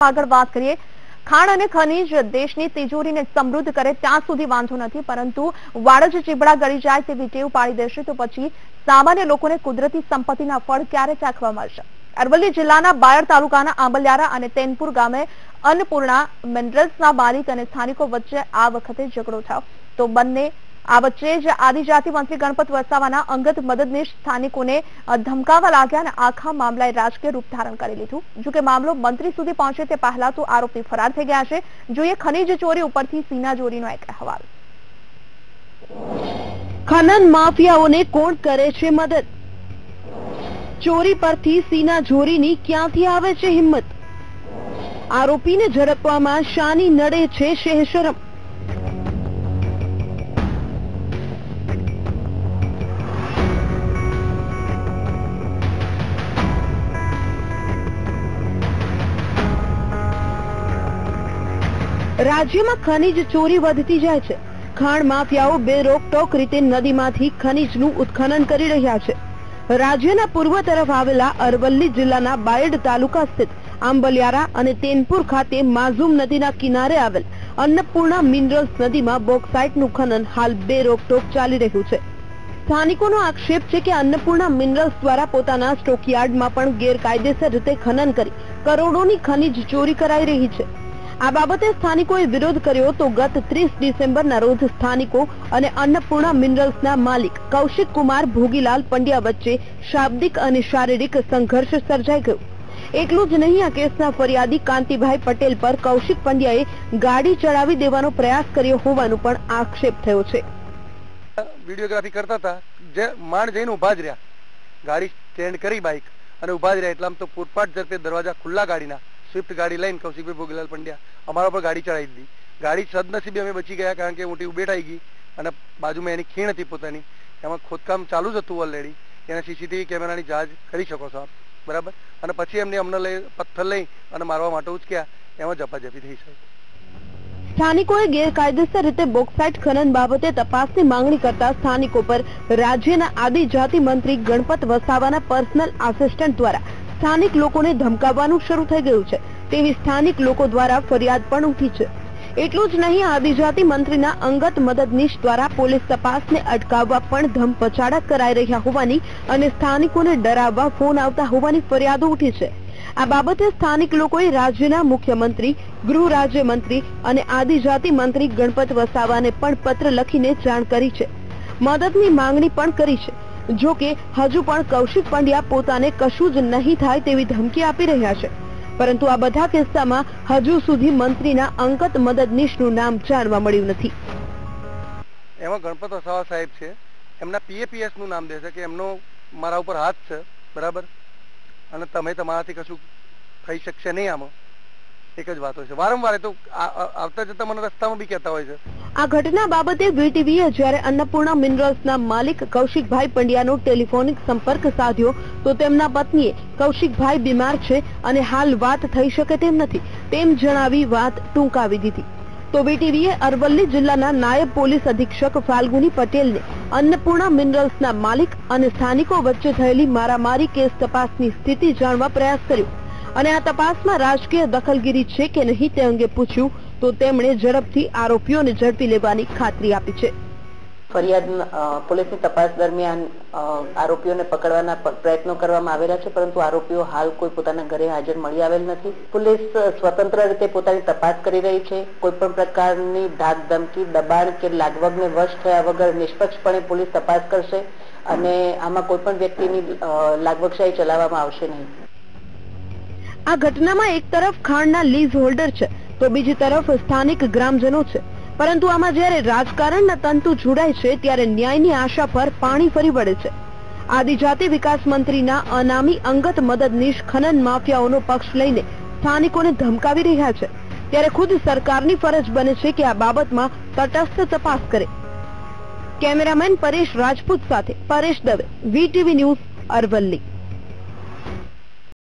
આગળ વાત કરીએ. ખાણ અને ખનીજ દેશની તિજોરીને સમૃદ્ધ કરે ત્યાં સુધી વાંધો નથી, પરંતુ વાડજ ચીબડા ગળી જાય તેવી ટેવ પાડી દેશે તો પછી સામાન્ય લોકોને કુદરતી સંપત્તિના ફળ ક્યારે ચાખવા મળશે? અરવલ્લી જિલ્લાના બાયડ તાલુકાના આંબલિયારા અને તેનપુર ગામે અન્નપૂર્ણા મિનરલ્સના માલિક અને સ્થાનિકો વચ્ચે આ વખતે ઝઘડો થયો. તો બંને આ વચ્ચે જ આદિજાતિ મંત્રી ગણપત વસાવાના અંગત મદદનીશ સ્થાનિકોને ધમકાવા લાગ્યા અને આખા મામલાએ રાજકીય રૂપ ધારણ કરી લીધું. જોકે મામલો મંત્રી સુધી પહોંચે તે પહેલા તો આરોપી ફરાર થઈ ગયા છે. જોઈએ ખનીજ ચોરી ઉપરથી સીના ચોરીનો એક અહેવાલ. ખનન માફિયાઓને કોણ કરે છે મદદ? ચોરી પરથી સીના જોરીની ક્યાંથી આવે છે હિંમત? આરોપીને ઝડપવામાં શાની નડે છે શહેશરમ. રાજ્યમાં ખનીજ ચોરી વધતી જાય છે. ખાણ માફિયાઓ બે રોકટોક રીતે નદીમાંથી ખનીજનું ઉત્ખનન કરી રહ્યા છે. રાજ્યના પૂર્વ તરફ આવેલા અરવલ્લી જિલ્લાના બાયડ તાલુકા સ્થિત આંબલિયારા અને તેનપુર ખાતે માઝુમ નદીના કિનારે આવેલ અન્નપૂર્ણા મિનરલ્સ નદીમાં બોક્સાઇટનું ખનન હાલ બે રોકટોક ચાલી રહ્યું છે. સ્થાનિકોનો આક્ષેપ છે કે અન્નપૂર્ણા મિનરલ્સ દ્વારા પોતાના સ્ટોકયાર્ડમાં પણ ગેરકાયદેસર રીતે ખનન કરી કરોડોની ખનીજ ચોરી કરાઈ રહી છે. આ બાબતે સ્થાનિકોએ વિરોધ કર્યો તો ગત ત્રીસ ડિસેમ્બરના રોજ સ્થાનિકો અને અન્નપૂર્ણા મિનરલ્સના માલિક કૌશિક કુમાર ભોગીલાલ પંડ્યા વચ્ચે શાબ્દિક અને શારીરિક સંઘર્ષ સર્જાઈ ગયો. એટલું જ નહીં, આ કેસના ફરિયાદી કાંતિભાઈ પટેલ પર કૌશિક પંડ્યાએ ગાડી ચડાવી દેવાનો પ્રયાસ કર્યો હોવાનો પણ આક્ષેપ થયો છે. વિડીયોગ્રાફી કરતા હતા. જે માણ જઈને ઊભા જ રહ્યા. ગાડી સ્ટેન્ડ કરી બાઇક અને ઊભા જ રહ્યા. એટલા આમ તો ફૂટપાથ ઝડપે દરવાજા ખુલ્લા ગાડીના સ્વિફ્ટ ગાડી લઈને કૌશિકભાઈ ભોગીલાલ પંડ્યા. અમારા પર ગાડી ચડાવી દીધી. ગાડી સદનસીબે અમે બચી ગયા કારણ કે ઊંટી ઉબેટ ગઈ અને બાજુમાં એની ખીણ હતી પોતાની. એમાં ખોદકામ ચાલુ જ હતું ઓલરેડી એને સીસીટીવી કેમેરાની જાંચ કરી શકો છો બરાબર? અને પછી એમને અમને લઈ પથ્થર લઈ અને મારવા માટે ઉચક્યા. એમાં જપાજપી થઈ છે સ્થાનિકોએ ગેરકાયદેસર રીતે બોક્સાઇટ ખનન બાબતે તપાસની માંગણી કરતા સ્થાનિકો પર રાજ્યના આદિજાતિ મંત્રી ગણપત વસાવાના પર્સનલ આસિસ્ટન્ટ દ્વારા સ્થાનિક લોકોને ધમકાવવાનું શરૂ થઈ ગયું છે. તેવી સ્થાનિક લોકો દ્વારા ફરિયાદ પણ ઉઠી છે. એટલું જ નહીં, આદિજાતિ મંત્રીના અંગત મદદનીશ દ્વારા પોલીસ તપાસને અટકાવવા પણ ધમપછાડા કરાઈ રહ્યા હોવાની અને સ્થાનિકોને ડરાવવા ફોન આવતા હોવાની ફરિયાદો ઉઠી છે. આ બાબતે સ્થાનિક લોકોએ રાજ્યના મુખ્યમંત્રી, ગૃહ રાજ્યમંત્રી અને આદિજાતિ મંત્રી ગણપત વસાવાને પણ પત્ર લખીને જાણ કરી છે. મદદની માંગણી પણ કરી છે. જો કે હજુ પણ કૌશિક પંડ્યા પોતાને કશું જ નહીં થાય તેવી ધમકી આપી રહ્યા છે. પરંતુ આ બધા કિસ્સામાં હજુ સુધી મંત્રીના અંગત મદદનીશનું નામ જાણવા મળ્યું નથી. એમાં ગણપત વસાવા સાહેબ છે. એમના પીએપીએસનું નામ દે છે કે એમનો મારા ઉપર હાથ છે. બરાબર? અને તમે તમારાથી કશું થઈ શકશે નહીં આમાં. એક જ વાત હોય છે. વારંવાર તો આવતા જતા મને રસ્તામાં બી કહેતા હોય છે. આ ઘટના બાબતે વીટીવીએ જ્યારે અન્નપૂર્ણા મિનરલ્સના માલિક કૌશિકભાઈ પંડ્યાનો ટેલિફોનિક સંપર્ક સાધ્યો, તો તેમના પત્નીએ, કૌશિકભાઈ બીમાર છે અને હાલ વાત થઈ શકે તેમ નથી. તેમ જણાવી વાત ટૂંકાવી દીધી. તો વીટીવીએ અરવલ્લી જિલ્લાના નાયબ પોલીસ અધિક્ષક ફાલ્ગુની પટેલને અન્નપૂર્ણા મિનરલ્સના માલિક અને સ્થાનિકો વચ્ચે થયેલી મારામારી કેસ તપાસની સ્થિતિ જાણવા પ્રયાસ કર્યો. અને આ તપાસમાં રાજકીય દખલગીરી છે કે નહીં તે અંગે પૂછ્યું, તો તેમણે ઝડપથી આરોપીઓને ઝડપી લેવાની ખાતરી આપી છે. ફરિયાદ પોલીસની તપાસ દરમિયાન આરોપીઓને પકડવાના પ્રયત્નો કરવામાં આવેલા છે, પરંતુ આરોપીઓ હાલ કોઈ પોતાના ઘરે હાજર મળી આવેલ નથી. પોલીસ સ્વતંત્ર રીતે પોતાની તપાસ કરી રહી છે. કોઈ પણ પ્રકારની ધાક ધમકી દબાણ કે લાગવગને વશ થયા વગર નિષ્પક્ષપણે પોલીસ તપાસ કરશે અને આમાં કોઈ પણ વ્યક્તિની લાગવગશાહી ચલાવવામાં આવશે નહીં. આ ઘટનામાં એક તરફ ખાણના લીઝ હોલ્ડર છે, તો બીજી તરફ સ્થાનિક ગ્રામજનો છે. પરંતુ આમાં જ્યારે રાજકારણના તંતુ જોડાય છે, ત્યારે ન્યાયની આશા પર પાણી ફરી વળે છે. આદિજાતિ વિકાસ મંત્રીના અનામી અંગત મદદનીશ ખનન માફિયાઓનો પક્ષ લઈને સ્થાનિકોને ધમકાવી રહ્યા છે. ત્યારે ખુદ સરકારની ફરજ બને છે કે આ બાબતમાં તટસ્થ તપાસ કરે. કેમેરામેન પરેશ રાજપૂત સાથે, પરેશ દવે વીટીવી ન્યૂઝ અરવલ્લી.